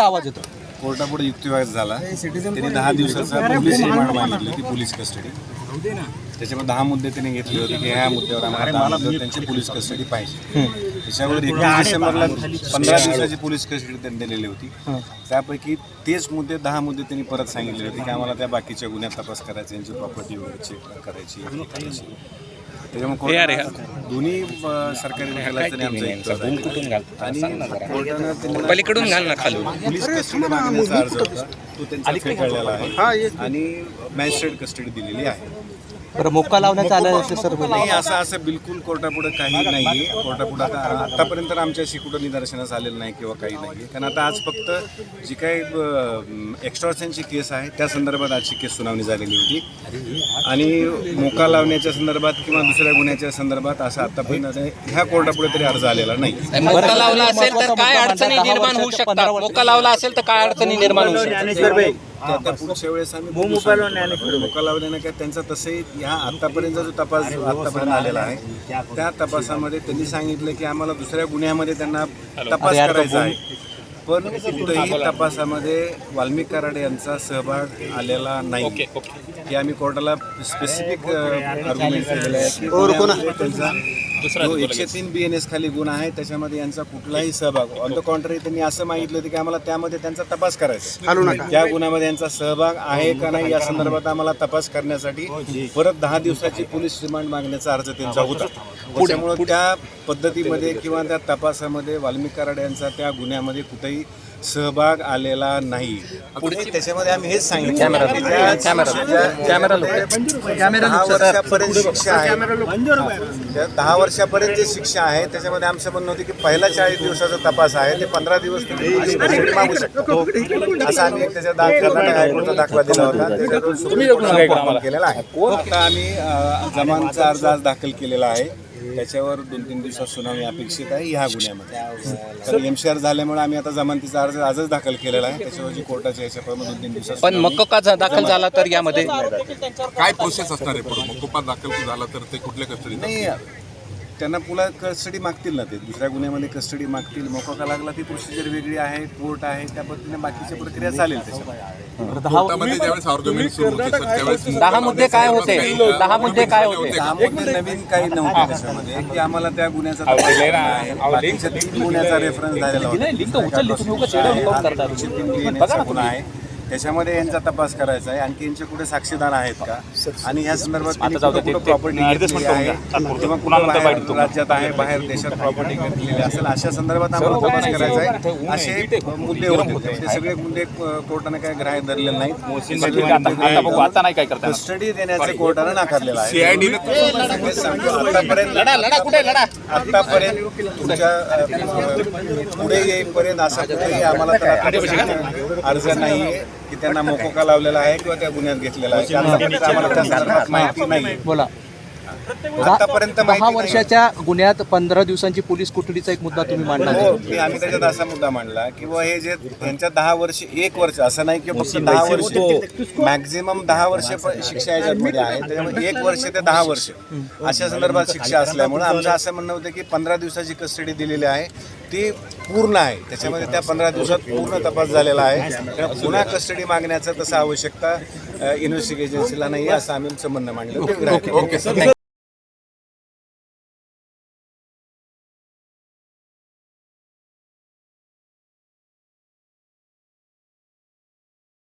आवाज येतो. कोर्टापुढे युक्तिवाद झाला. त्यांनी दहा दिवसाचा पोलीस रिमांड मागितली होती पोलीस कस्टडी. त्याच्यामध्ये दहा मुद्दे त्यांनी घेतले होते की ह्या मुद्द्यावर आम्हाला त्यांची पोलीस कस्टडी पाहिजे. त्याच्यावर एकवीस डिसेंबरला पंधरा दिवसाची पोलीस कस्टडी त्यांनी दिलेली होती. त्यापैकी तेच मुद्दे दहा मुद्दे त्यांनी परत सांगितले होते की आम्हाला त्या बाकीच्या गुन्ह्यात तपास करायचा यांची प्रॉपर्टी वगैरे चेक करायची. त्याच्यामुळे कोर्टानं दोन्ही अं, सरकारी वकिलांचं आणि आमचा युक्तिवाद आहे. आणि कोर्टानं त्यांना पलीकडून घाल ना खाली. पोलीस कस्टडी मागण्याचा अर्ज होता. तो त्यांचा फेटाळलेला आहे. आणि मॅजिस्ट्रेट कस्टडी दिलेली आहे. बरं मोका लावण्यात आलं असे सर नाही असं असं बिलकुल कोर्टापुढे काही नाही. कोर्टापुढे आता आतापर्यंत आमच्याशी कुठं निदर्शनास आलेलं नाही किंवा काही नाही. कारण आता आज फक्त जी काही एक्स्ट्रॉशनची केस आहे त्या संदर्भात आजची केस सुनावणी झालेली होती. आणि मोका लावण्याच्या संदर्भात किंवा दुसऱ्या गुन्ह्याच्या संदर्भात असं आतापर्यंत ह्या कोर्टापुढे तरी अर्ज आलेला नाही. मोका लावला असेल तर काय अडचणी निर्माण होऊ शकतात? मोका लावला असेल तर काय अडचणी निर्माण होऊ शकतात? त्या त्या पुढच्या वेळेस आम्ही बघू शकतो. मोका लावल्याने काय त्यांचा तसंही ह्या आतापर्यंत जो तपास आतापर्यंत आलेला आहे त्या तपासामध्ये त्यांनी सांगितलं की आम्हाला दुसऱ्या गुन्ह्यामध्ये त्यांना तपास करायचा आहे. पण कुठेही तपासामध्ये वाल्मिक कराड यांचा सहभाग आलेला नाही. की आम्ही कोर्टाला स्पेसिफिक आर्ग्युमेंट केलेलं आहे की गुन्ह्यामध्ये त्यांचा जो एकशे तीन बी एन एस खाली गुन्हा आहे त्याच्यामध्ये यांचा कुठलाही सहभाग ऑन द कॉन्ट्री त्यांनी असं मागितलं होतं की आम्हाला त्यामध्ये त्यांचा तपास करायचा. त्या गुन्ह्यामध्ये यांचा सहभाग आहे का नाही या संदर्भात आम्हाला तपास करण्यासाठी परत दहा दिवसाची पोलीस रिमांड मागण्याचा अर्ज त्यांचा होता. त्याच्यामुळे त्या पद्धतीमध्ये किंवा त्या तपासामध्ये वाल्मिक कराड यांचा त्या गुन्ह्यामध्ये कुठेही सहभाग आलेला नाही. पुढे त्याच्यामध्ये आम्ही हेच सांगितलं. की ज्या- ज्या- दहा वर्षापर्यंत शिक्षा आहे. दहा वर्षापर्यंत जी शिक्षा आहे त्याच्यामध्ये आमचं म्हणणं होतं की पहिला चाळीस दिवसाचा तपास आहे ते पंधरा दिवस मागू शकतो. असा आम्ही त्याच्या दाखला कर्नाटक हायकोर्टचा दाखला दिला होता. त्याच्यातून केलेला आहे. आता आम्ही जमानचा अर्ज आज दाखल केलेला आहे. त्याच्यावर दोन तीन दिवसात सुनावणी अपेक्षित आहे ह्या गुन्ह्यामध्ये. तर एमसीआर झाल्यामुळे आम्ही आता जमानतीचा अर्ज आजच दाखल केलेला आहे. त्याच्यावरची कोर्टाच्या ह्याच्याप्रमाणे दोन तीन दिवसात पण मक्का जा- दाखल झाला तर यामध्ये? काय प्रोसेस असणार आहे पुढे? मग दाखल झाला तर ते कुठल्या कस्टडीत नाही त्यांना पुन्हा कस्टडी मागतील ना ते. दुसऱ्या गुन्ह्यामध्ये कस्टडी मागतील. मोका का लागला ती प्रोसिजर वेगळी आहे कोर्ट आहे त्या पद्धतीने बाकीची प्रक्रिया चालेल त्याच्यामध्ये. कोर्टामध्ये ज्यावेळेस आर्ग्युमेंट सुरू होते सर त्यावेळेस दहा मुद्दे काय होते दहा मुद्दे काय होते त्यामध्ये नवीन काही नव्हते त्याच्यामध्ये की आम्हाला त्या गुन्ह्याचा तपास करायचा आहे. बाकीच्या तीन गुन्ह्याचा रेफरन्स झालेला होता गुन्हा आहे त्याच्यामध्ये यांचा तपास करायचा आहे आणखी यांचे कुठे साक्षीदार आहेत का आणि ह्या संदर्भात प्रॉपर्टी आहे किंवा बाहेर राज्यात आहे बाहेर देशात प्रॉपर्टी घेतलेली असेल अशा संदर्भात आम्हाला तपास करायचा आहे असे मुद्दे होते ते सगळे मुद्दे कोर्टाने काय ग्राह्य धरले नाहीत कस्टडी देण्याचं कोर्टाने नाकारलेलं आहे हे आतापर्यंत तुमच्यापुढे येईपर्यंत असा कुठेही आम्हाला अर्ज नाहीये की त्यांना मोकोका लावलेला आहे किंवा त्या गुन्ह्यात घेतलेला आहे. आम्हाला संदर्भात माहिती नाही बोला. आतापर्यंत दहा. वर्षाच्या गुन्ह्यात पंधरा दिवसांची पोलीस कोठडीचा एक मुद्दा तुम्ही मांडला हो मी आम्ही त्याच्यात असा मुद्दा मांडला की बुवा हे जे त्यांच्या दहा वर्ष एक वर्ष असं नाही की फक्त दहा वर्ष मॅक्झिमम दहा वर्ष शिक्षा याच्यामध्ये आहे. त्याच्यामध्ये एक वर्ष ते दहा वर्ष. अशा संदर्भात शिक्षा असल्यामुळे आमचं असं म्हणणं होतं की पंधरा दिवसाची कस्टडी दिलेली आहे. ती पूर्ण आहे. त्याच्यामध्ये त्या पंधरा दिवसात पूर्ण तपास झालेला आहे. पुन्हा कस्टडी मागण्याचं तसं आवश्यकता इन्व्हेस्टिगेशनला नाही आहे असं आम्ही आमचं म्हणणं मांडलं.